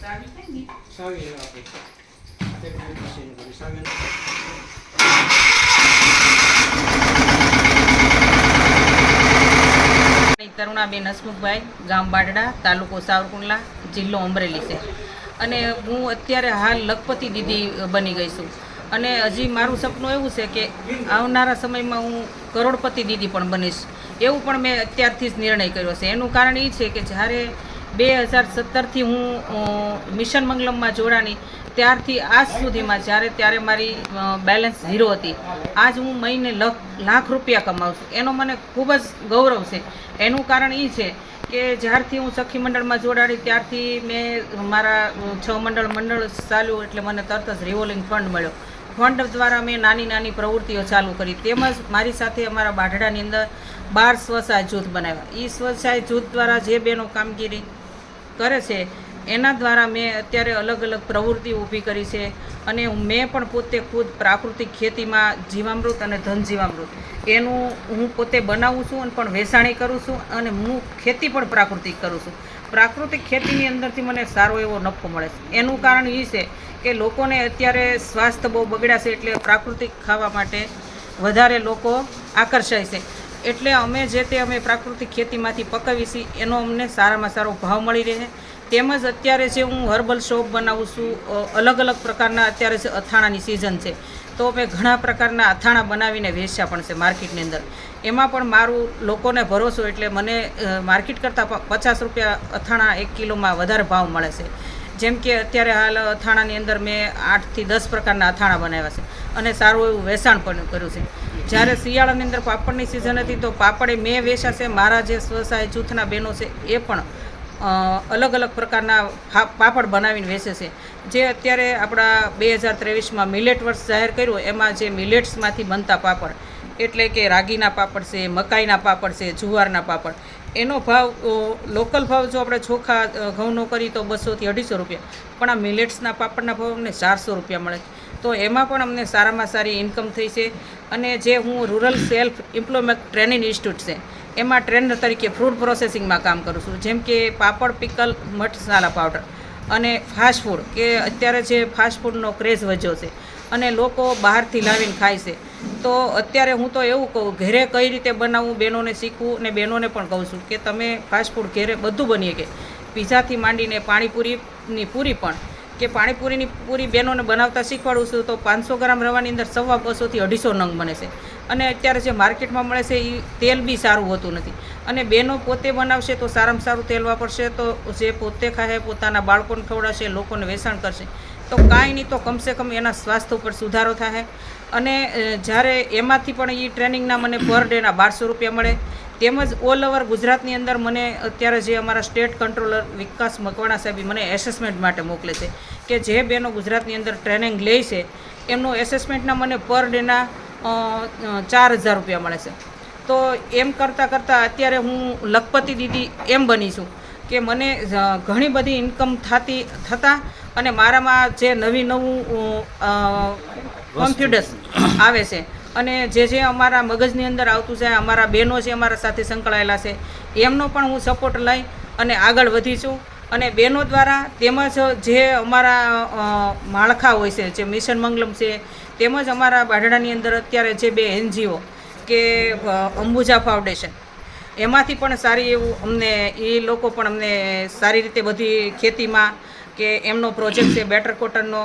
સાવી સાવી તરુણાબેન હસમુખભાઈ, ગામ બાડડા તાલુકો સાવરકુંડલા, જિલ્લો અમરેલી છે. અને હું અત્યારે હાલ લખપતિ દીદી બની ગઈ છું. અને હજી મારું સપનું એવું છે કે આવનારા સમયમાં હું કરોડપતિ દીદી પણ બનીશ. એવું પણ મેં અત્યારથી જ નિર્ણય કર્યો છે. એનું કારણ એ છે કે જ્યારે બે હજાર સત્તરથી હું મિશન મંગલમમાં જોડાણી. ત્યારથી આજ સુધીમાં જ્યારે, ત્યારે મારી બેલેન્સ ઝીરો હતી. આજ હું મહિને લખ લાખ રૂપિયા કમાઉં છું. એનો મને ખૂબ જ ગૌરવ છે. એનું કારણ એ છે કે જ્યારથી હું સખી મંડળમાં જોડાડી ત્યારથી મેં મારા છ મંડળ મંડળ ચાલ્યું એટલે મને તરત જ રિવોલ્વિંગ ફંડ મળ્યો. ફંડ દ્વારા મેં નાની નાની પ્રવૃત્તિઓ ચાલુ કરી. તેમજ મારી સાથે અમારા બાઢડાની અંદર બાર સ્વસહાય જૂથ બનાવ્યા. એ સ્વસહાય જૂથ દ્વારા જે બેનો કામગીરી કરે છે, એના દ્વારા મેં અત્યારે અલગ અલગ પ્રવૃત્તિ ઊભી કરી છે અને મેં પણ પોતે ખુદ પ્રાકૃતિક ખેતીમાં જીવામૃત અને ધન જીવામૃત. એનું હું પોતે બનાવું છું અને પણ વેચાણી કરું છું અને હું ખેતી પણ પ્રાકૃતિક કરું છું. પ્રાકૃતિક ખેતીની અંદરથી મને સારો એવો નફો મળે છે. એનું કારણ એ છે કે લોકોને અત્યારે સ્વાસ્થ્ય બહુ બગડ્યા છે એટલે પ્રાકૃતિક ખાવા માટે વધારે લોકો આકર્ષાય છે. એટલે અમે જે તે અમે પ્રાકૃતિક ખેતીમાંથી પકવીએ છીએ, એનો અમને સારામાં સારો ભાવ મળી રહે. તેમજ અત્યારે જે હું હર્બલ શોપ બનાવું છું અલગ અલગ પ્રકારના અત્યારે જે અથાણાની સિઝન છે, તો અમે ઘણા પ્રકારના અથાણા બનાવીને વેચ્યા પણ છે માર્કેટની અંદર. એમાં પણ મારું લોકોને ભરોસો એટલે મને માર્કેટ કરતાં પચાસ રૂપિયા અથાણા એક કિલોમાં વધારે ભાવ મળે છે. જેમ કે અત્યારે હાલ અથાણાની અંદર મેં આઠથી દસ પ્રકારના અથાણા બનાવ્યા છે. અને સારું એવું વેચાણ પણ કર્યું છે. જ્યારે શિયાળાની અંદર પાપડની સિઝન હતી તો પાપડે મેં વેચ્યા છે. મારા જે સ્વસહાય જૂથના બહેનો છે એ પણ અલગ અલગ પ્રકારના પાપડ બનાવીને વેચે છે. જે અત્યારે આપણા બે હજાર ત્રેવીસમાં મિલેટ વર્ષ જાહેર કર્યું, એમાં જે મિલેટ્સમાંથી બનતા પાપડ એટલે કે રાગીના પાપડ છે, મકાઈના પાપડ છે, જુવારના પાપડ. એનો ભાવ લોકલ ભાવ જો આપણે ચોખા ઘઉંનો કરીએ તો બસોથી અઢીસો રૂપિયા. પણ આ મિલેટ્સના પાપડના ભાવ અમને ચારસો રૂપિયા મળે તો એમાં પણ અમને સારામાં સારી ઇન્કમ થઈ છે. અને જે હું rural self employment training institute છે, એમાં ટ્રેનર તરીકે ફ્રૂટ પ્રોસેસિંગમાં કામ કરું છું. જેમ કે પાપડ, પિકલ મસાલા પાવડર અને ફાસ્ટ ફૂડ કે અત્યારે જે ફાસ્ટ ફૂડનો ક્રેઝ વધ્યો છે. અને લોકો બહારથી લાવીને ખાય છે. તો અત્યારે હું તો એવું કહું, ઘરે કઈ રીતે બનાવવું બહેનોને શીખવું અને બહેનોને પણ કહું છું કે તમે ફાસ્ટફૂડ ઘરે બધું બનીએ કે પીઝાથી માંડીને પાણીપુરીની પૂરી પણ, કે પાણીપુરીની પૂરી બહેનોને બનાવતા શીખવાડું છું તો પાંચસો ગ્રામ રવાની અંદર સવા બસોથી અઢીસો નંગ બને છે. અને અત્યારે જે માર્કેટમાં મળે છે એ તેલ બી સારું હોતું નથી. અને બહેનો પોતે બનાવશે તો સારામાં સારું તેલ વાપરશે તો જે પોતે ખાશે પોતાના બાળકોને ખવડાવશે, લોકોને વેચાણ કરશે. તો કાંઈ નહીં, તો કમસે કમ એના સ્વાસ્થ્ય ઉપર સુધારો થાય અને જ્યારે એમાંથી પણ એ ટ્રેનિંગના મને પર ડેના બારસો રૂપિયા મળે, તેમજ ઓલ ઓવર ગુજરાતની અંદર મને અત્યારે જે અમારા સ્ટેટ કંટ્રોલર વિકાસ મકવાણા સાહેબ મને એસેસમેન્ટ માટે મોકલે છે કે જે બહેનો ગુજરાતની અંદર ટ્રેનિંગ લે છે, એમનો એસેસમેન્ટના મને પર ડેના ચાર હજાર રૂપિયા મળે છે. તો એમ કરતાં કરતાં અત્યારે હું લખપતિ દીદી એમ બની છું કે મને ઘણી બધી ઇન્કમ થતી, થતાં અને મારામાં જે નવી નવું કોન્ફિડન્સ આવે છે અને જે જે અમારા મગજની અંદર આવતું છે અમારા બહેનો છે અમારા સાથે સંકળાયેલા છે એમનો પણ હું સપોર્ટ લઈ અને આગળ વધી છું. અને બહેનો દ્વારા તેમજ જે અમારા માળખા હોય છે જે મિશન મંગલમ છે તેમજ અમારા બાઢડાની અંદર અત્યારે જે બે એનજીઓ કે અંબુજા ફાઉન્ડેશન એમાંથી પણ સારી એવું અમને એ લોકો પણ અમને સારી રીતે બધી ખેતીમાં કે એમનો પ્રોજેક્ટ છે બેટર કોટનનો,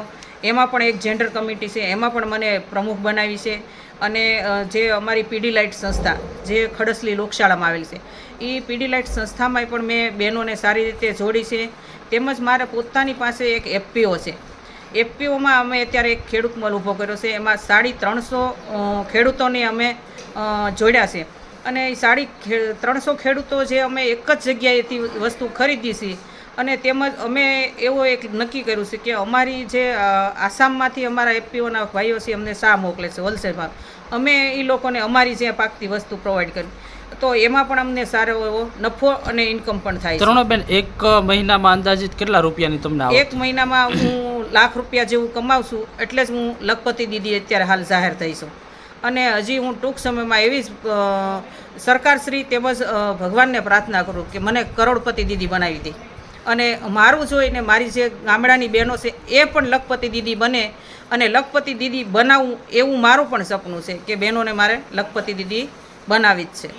એમાં પણ એક જેન્ડર કમિટી છે, એમાં પણ મને પ્રમુખ બનાવી છે. અને જે અમારી પીડી લાઇટ સંસ્થા, જે ખડસલી લોકશાળામાં આવેલી છે એ પીડી લાઇટ સંસ્થામાં પણ મેં બહેનોને સારી રીતે જોડી છે. તેમજ મારે પોતાની પાસે એક એફપીઓ છે. એફપીઓમાં અમે અત્યારે એક ખેડૂત મલ ઊભો કર્યો છે. એમાં સાડી ત્રણસો ખેડૂતોને અમે જોડ્યા છે. અને એ સાડી ત્રણસો ખેડૂતો જે અમે એક જ જગ્યાએથી વસ્તુ ખરીદી છીએ અને તેમજ અમે એવો એક નક્કી કર્યું છે કે અમારી જે આસામમાંથી અમારા એફપીઓના ભાઈઓ છે અમને શા મોકલે છે હોલસેલમાં. અમે એ લોકોને અમારી જે પાકતી વસ્તુ પ્રોવાઈડ કરી. તો એમાં પણ અમને સારો એવો નફો અને ઇન્કમ પણ થાય ત્રણો બેન એક મહિનામાં અંદાજિત કેટલા રૂપિયાની તમને એક મહિનામાં હું લાખ રૂપિયા જેવું કમાવું છું એટલે જ હું લખપતિ દીદી અત્યારે હાલ જાહેર થઈ છું. અને હજી હું ટૂંક સમયમાં એવી જ સરકારશ્રી તેમજ ભગવાનને પ્રાર્થના કરું કે મને કરોડપતિ દીદી બનાવી દે. અને મારું જોઈને મારી જે ગામડાની બહેનો છે, એ પણ લખપતિ દીદી બને અને લખપતિ દીદી બનાવવું એવું મારું પણ સપનું છે કે બહેનોને મારે લખપતિ દીદી બનાવી જ છે.